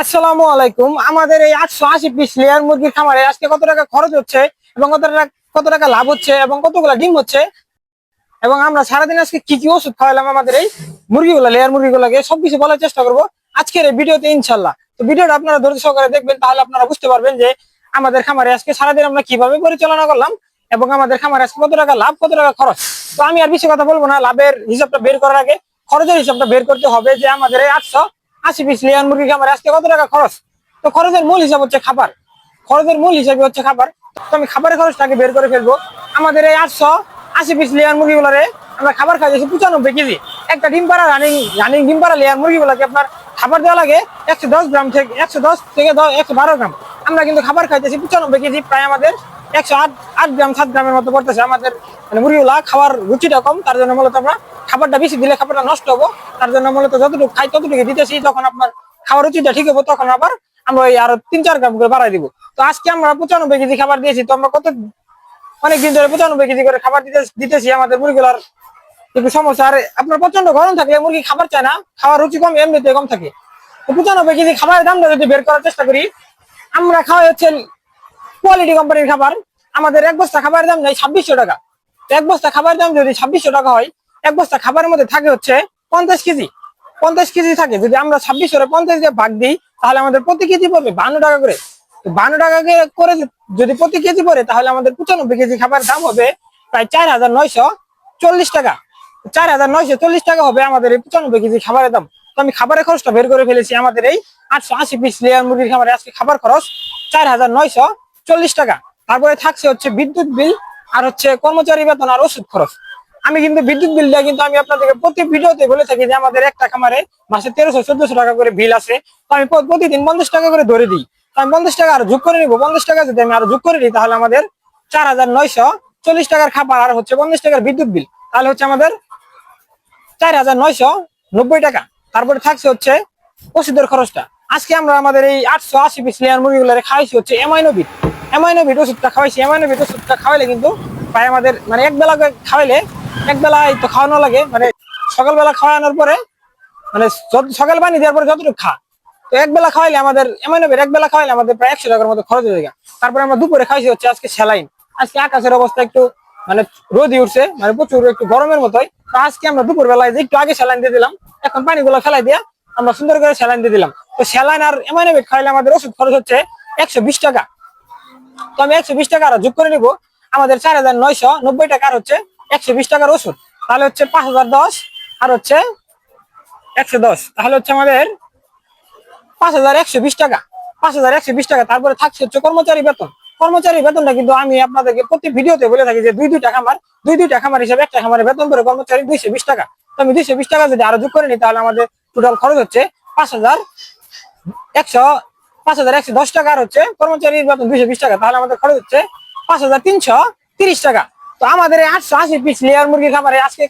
আসসালামু আলাইকুম। আমাদের এই আটশো আশি পিস লেয়ার মুরগির খামারে আজকে কত টাকা খরচ হচ্ছে এবং কত কত টাকা লাভ হচ্ছে এবং কতগুলা ডিম হচ্ছে? এবং আমরা সারাদিন আজকে কি কি ওষুধ খাওয়ালাম আমাদের এই মুরগিগুলা লেয়ার মুরগিগুলোকে সবকিছু বলার চেষ্টা করব আজকের এই ভিডিওতে ইনশাল্লাহ তো ভিডিওটা আপনারা ধৈর্য সহকারে দেখবেন, তাহলে আপনারা বুঝতে পারবেন যে আমাদের খামারে আজকে সারাদিন আমরা কীভাবে পরিচালনা করলাম এবং আমাদের খামারে আজকে কত টাকা লাভ, কত টাকা খরচ। তো আমি আর বেশি কথা বলব না, লাভের হিসাবটা বের করার আগে, খরচের হিসাবটা বের করতে হবে যে আমাদের এই আটশো আশি পিস লেয়ার মুরগি খামারে আজকে কত টাকা খরচ? তো খরচের মূল হিসাব হচ্ছে খাবার। খরচের মূল হিসাবে হচ্ছে খাবার। তো আমি খাবারের খরচটাকে বের করে ফেলব। আমাদের এই আটশো আশি পিস লেয়ার মুরগিগুলোরে আমরা খাবার খাইছি পঁচানব্বই কেজি। একটা ডিম পাড়া রানিং রানিং ডিম পাড়া লেয়ার মুরগিগুলোকে আপনার খাবার দেওয়া লাগে একশো দশ গ্রাম থেকে, একশো দশ থেকে একশো বারো গ্রাম। আমরা কিন্তু খাবার খাইতেছি পঁচানব্বই কেজি, প্রায় আমাদের একশো আট আট গ্রাম, সাত গ্রামের মতো পড়তেছে আমাদের মানে মুরগিগুলা খাবার রুচিটা কম, তার জন্য মূলত আমরা খাবারটা বেশি দিলে খাবারটা নষ্ট হব। তার জন্য মূলত যতটুকু খাই ততটুকু দিতেছি, যখন আপনার খাবার রুচিটা ঠিক হব, তখন আবার আমরা ওই আরও তিন, চার গ্রাম করে বাড়াই দিব। তো আজকে আমরা পঁচানব্বই কেজি খাবার দিয়েছি, তো আমরা কত অনেকদিন ধরে পঁচানব্বই কেজি করে খাবার দিতে দিতেছি আমাদের মুরগিগুলার একটু সমস্যা। আর আপনার প্রচণ্ড গরম থাকলে মুরগি খাবার চায় না, খাওয়ার রুচি কম, এমনিতে কম থাকে। তো পঁচানব্বই কেজি খাবারের দামটা যদি বের করার চেষ্টা করি, আমরা খাওয়াই হচ্ছে কোয়ালিটি কোম্পানির খাবার, আমাদের এক বস্তা খাবারের দাম নেই ছাব্বিশশো টাকা। এক বস্তা খাবারের দাম যদি ছাব্বিশশো টাকা হয়, এক বস্তা খাবারের মধ্যে থাকে হচ্ছে পঞ্চাশ কেজি। পঞ্চাশ কেজি থাকে, যদি আমরা ছাব্বিশশো পঞ্চাশ দিয়ে ভাগ দিই, তাহলে আমাদের প্রতি কেজি পড়বে বান্ন টাকা করে। বান্ন টাকা করে যদি প্রতি কেজি পড়ে, তাহলে আমাদের পঁচানব্বই কেজি খাবার দাম হবে প্রায় চার হাজার নয়শো চল্লিশ টাকা। চার হাজার নয়শো চল্লিশ টাকা হবে আমাদের এই পঁচানব্বই কেজি খাবারের দাম। তো আমি খাবারের খরচটা বের করে ফেলেছি, আমাদের এই আটশো আশি পিস লেয়ার মুরগির খাবারে আজকে খাবার খরচ চার হাজার নয়শো চল্লিশ টাকা। তারপরে থাকছে হচ্ছে বিদ্যুৎ বিল আর হচ্ছে কর্মচারী বেতন আর ওষুধ খরচ। আমি কিন্তু বিদ্যুৎ বিল বিলটা কিন্তু আমি আপনাদেরকে প্রতি ভিডিওতে বলে থাকি যে আমাদের একটা খামারে মাসে তেরোশো, চোদ্দশো টাকা করে বিল আছে। তো আমি প্রতিদিন পঞ্চাশ টাকা করে ধরে দিই। আমি পঞ্চাশ টাকা আর যোগ করে নিবো। পঞ্চাশ টাকা যদি আমি আরও যোগ করে দিই তাহলে আমাদের চার হাজার নয়শো চল্লিশ টাকার খাবার আর হচ্ছে পঞ্চাশ টাকার বিদ্যুৎ বিল। তাহলে হচ্ছে আমাদের চার হাজার নয়শো নব্বই টাকা। তারপরে থাকছে হচ্ছে ওষুধের খরচটা। আজকে আমরা আমাদের এই আটশো আশি পিস লেয়ার মুরগিগুলো খাইছি হচ্ছে এমাইনোবিট এমাইনোবিট ওষুধটা খাওয়াইছি এমাইনোবিট ওষুধটা খাওয়াইলে কিন্তু প্রায় আমাদের মানে এক বেলা করে খাওয়াইলে এক বেলায় তো খাওয়ানো লাগে মানে সকালবেলা খাওয়ানোর পরে মানে সকাল পানি দেওয়ার পরে যতটুকু খা, তো এক বেলা খাওয়াইলে আমাদের এমাইনোবিট এক বেলা খাওয়াইলে আমাদের প্রায় একশো টাকার মতো খরচ হয়ে যায়। তারপরে আমরা দুপুরে খাইছি হচ্ছে আজকে স্যালাইন। আজকে আকাশের অবস্থা একটু মানে রোদি উঠছে মানে প্রচুর একটু গরমের মতোই। তো আজকে আমরা দুপুর বেলায় যে একটু আগে স্যালাইন দিয়ে দিলাম, এখন পানিগুলো ফেলাই দিয়ে আমরা সুন্দর করে স্যালাইন দিয়ে দিলাম। তো স্যালাইন আর এমাইনোবিট খাইলে আমাদের ওষুধ খরচ হচ্ছে একশো বিশ টাকা। তো আমি একশো বিশ টাকা আরও যোগ করে নিবো। আমাদের চার হাজার নয়শো নব্বই টাকার হচ্ছে একশো বিশ টাকার ওষুধ। তাহলে হচ্ছে পাঁচ হাজার দশ আর হচ্ছে একশো দশ। তাহলে হচ্ছে আমাদের পাঁচ হাজার একশো বিশ টাকা। পাঁচ হাজার একশো বিশ টাকা। তারপরে থাকছে হচ্ছে কর্মচারী বেতন। কর্মচারী বেতনটা কিন্তু আমি আপনাদেরকে প্রতি ভিডিওতে বলে থাকি যে দুই দুইটা খামার, দুই দুইটা খামার হিসাবে একটা খামারের বেতন করে কর্মচারী দুইশো বিশ টাকা। তো আমি দুইশো বিশ টাকা যদি আরও যোগ করে নিই, তাহলে আমাদের টোটাল খরচ হচ্ছে পাঁচ হাজার একশো পাঁচ হাজার একশো দশ টাকা হচ্ছে কর্মচারীর বেতন দুইশো বিশ টাকা, তাহলে আমাদের খরচ হচ্ছে পাঁচ হাজার তিনশো তিরিশ টাকা। তো আমাদের এই আটশো আশি পিস লেয়ার মুরগি খাবারে আজকে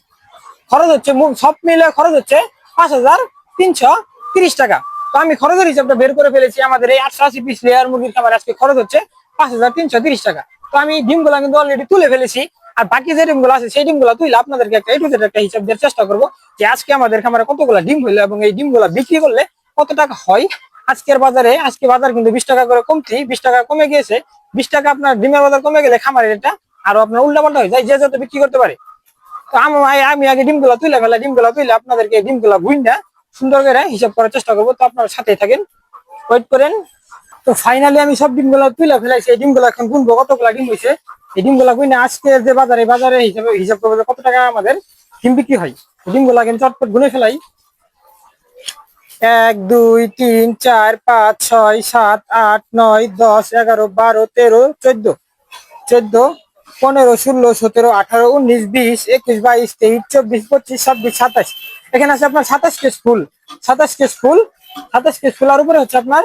খরচ হচ্ছে সব মিলে খরচ হচ্ছে পাঁচ হাজার তিনশো তিরিশ টাকা। তো আমি খরচের হিসাবটা বের করে ফেলেছি, আমাদের এই আটশো আশি পিস লেয়ার মুরগির খামারে আজকে খরচ হচ্ছে পাঁচ হাজার তিনশো তিরিশ টাকা। তো আমি ডিমগুলা কিন্তু অলরেডি তুলে ফেলেছি, আর বাকি যে ডিমগুলো আছে সেই ডিমগুলো তুলে আপনাদেরকে একটা এটু একটা হিসাব দেওয়ার চেষ্টা করব যে আজকে আমাদের খামারে কতগুলা ডিম হইল এবং এই ডিমগুলা বিক্রি করলে কত টাকা হয়। আজকের বাজারে, আজকে বাজার কিন্তু বিশ টাকা করে কমতি, বিশ টাকা কমে গিয়েছে। বিশ টাকা আপনার ডিমের বাজার কমে গেলে খামারের এটা আরও আপনার উল্টা পাল্টা হয়ে যায়, যে যত বিক্রি করতে পারে। তো আমি আমি আগে ডিমগুলা তুলে ফেলা, ডিমগুলা তুলে আপনাদেরকে ডিমগুলা বুঝনা সুন্দর করে হিসাব করার চেষ্টা করব। তো আপনার সাথে থাকেন। ওয়েট করেন। তো ফাইনালি আমি সব ডিমগুলা তুলে ফেলাইছি এই ডিমগুলা এখন গুনবো। কতগুলা ডিম হয়েছে এই ডিমগুলা গুনে আজকে যে বাজারে বাজারে হিসাবে হিসাব করব কত টাকা আমাদের ডিম বিক্রি হয়। ডিমগুলা কিন্তু চটপট গুনে ফেলাই। এক, দুই, তিন, চার, পাঁচ, ছয়, সাত, আট, নয়, দশ, এগারো, বারো, তেরো, চোদ্দ। চোদ্দ, পনেরো, ষোলো, সতেরো, আঠারো, উনিশ, বিশ, একুশ, বাইশ, তেইশ, চব্বিশ, পঁচিশ, ছাব্বিশ, সাতাশ। এখানে আছে আপনার সাতাশ কেস ফুল সাতাশ কেস ফুল সাতাশ কেস ফুল আর উপরে হচ্ছে আপনার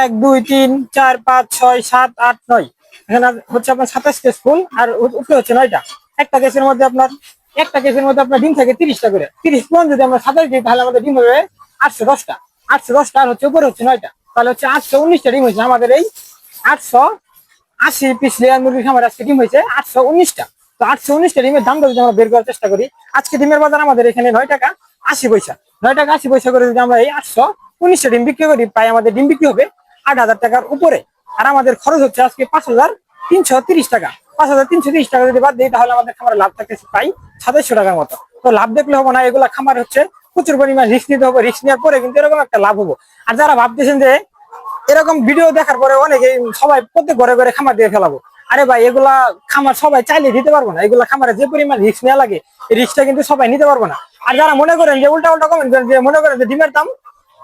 এক, দুই, তিন, চার, পাঁচ, ছয়, সাত, আট, নয়। এখানে হচ্ছে আপনার সাতাশ কেস ফুল আর উপরে হচ্ছে নয়টা। একটা কেসের মধ্যে আপনার, একটা কেসের মধ্যে আপনার ডিম থাকে তিরিশটা করে। তিরিশ পন যদি আমরা সাতাশ দিই, তাহলে আমাদের ডিম হবে আটশো দশটা। আটশো দশটা আর হচ্ছে উপরে হচ্ছে নয়টা। তাহলে হচ্ছে আটশো উনিশটা ডিম হয়েছে আমাদের এই আটশো আশি পিস লেয়ার মুরগির খামার আজকে ডিম হয়েছে আটশো উনিশটা। তো আটশো উনিশটা ডিমের দামটা যদি আমরা বের করার চেষ্টা করি, আজকে ডিমের বাজার আমাদের এখানে নয় টাকা আশি পয়সা। নয় টাকা আশি পয়সা করে যদি আমরা এই আটশো উনিশটা ডিম বিক্রি করি, প্রায় আমাদের ডিম বিক্রি হবে আট হাজার টাকার উপরে। আর আমাদের খরচ হচ্ছে আজকে পাঁচ হাজার তিনশো তিরিশ টাকা। পাঁচ হাজার তিনশো তিরিশ টাকা যদি বাদ দিই, তাহলে আমাদের খামারে লাভ থাকতেছে প্রায় সাতাইশশো টাকার মতো। তো লাভ দেখলে হব না, এগুলা খামার হচ্ছে প্রচুর পরিমাণ রিস্ক নিতে হবে রিস্ক নেওয়ার পরে কিন্তু এরকম একটা লাভ হব। আর যারা ভাবতেছেন যে এরকম ভিডিও দেখার পরে অনেকে সবাই প্রত্যেক ঘরে ঘরে খামার দিয়ে ফেলাবো। আরে ভাই, এগুলা খামার সবাই চাইলে দিতে পারব না। এগুলা খামারে যে পরিমাণ রিস্ক নেওয়া লাগে রিস্কটা কিন্তু সবাই নিতে পারব না। আর যারা মনে করেন যে উল্টা উল্টা কমেন্ট করেন যে, মনে করেন যে ডিমের দাম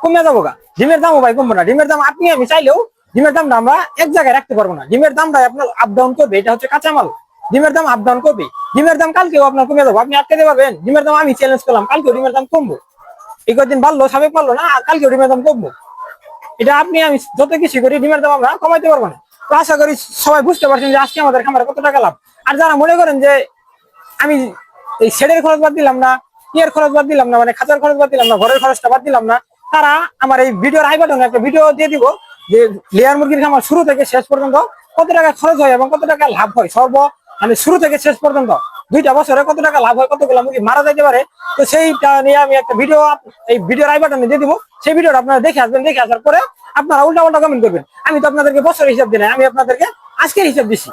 কমে যাব গা। ডিমের দামও ভাই কমবো না। ডিমের দাম আপনি আমি চাইলেও ডিমের দামটা আমরা এক জায়গায় রাখতে পারব না। ডিমের দামটা আপনার আপ ডাউন করবে। এটা হচ্ছে কাঁচামাল। ডিমের দাম আপ ডাউন করবে ডিমের দাম কালকেও আপনার কমে যাব। আপনি আটকাতে পারবেন। ডিমের দাম আমি চ্যালেঞ্জ করলাম। কালকেও ডিমের দাম কমবো। এই কদিন বাড়লো, সাবেক পারল না কালকেও ডিমের দাম কমবো। এটা আপনি আমি যত কিছু করি, ডিমের দাম আমরা কমাইতে পারব না। তো আশা করি সবাই বুঝতে পারছেন যে আজকে আমাদের খামারে কত টাকা লাভ। আর যারা মনে করেন যে আমি এই শেডের খরচ বাদ দিলাম না, ইয়ের খরচ বাদ দিলাম না মানে খাঁচার খরচ বাদ দিলাম না, ঘরের খরচটা বাদ দিলাম না, তারা আমার এই ভিডিওর আই বাটনে একটা ভিডিও দিয়ে দিব যে লেয়ার মুরগির খামার শুরু থেকে শেষ পর্যন্ত কত টাকা খরচ হয় এবং কত টাকা লাভ হয়। সর্ব মানে শুরু থেকে শেষ পর্যন্ত দুইটা বছরে কত টাকা লাভ হয়, কতগুলো মুরগি মারা যাইতে পারে, তো সেইটা নিয়ে আমি একটা ভিডিও এই ভিডিওর আই বাটনে দিয়ে দিব। সেই ভিডিওটা আপনারা দেখে আসবেন, দেখে আসার পরে আপনারা উল্টা উল্টা কমেন্ট করবেন। আমি তো আপনাদেরকে বছরের হিসাব দিই আমি আপনাদেরকে আজকের হিসাব দিছি।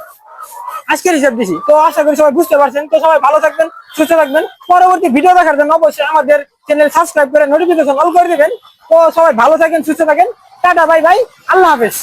আজকের হিসাব দিছি। তো আশা করি সবাই বুঝতে পারছেন। তো সবাই ভালো থাকবেন, সুস্থ থাকবেন। পরবর্তী ভিডিও দেখার জন্য অবশ্যই আমাদের চ্যানেল সাবস্ক্রাইব করে নোটিফিকেশন অল করে দিবেন। তো সবাই ভালো থাকেন, সুস্থ থাকেন। টাটা বাই বাই আল্লাহ হাফেজ।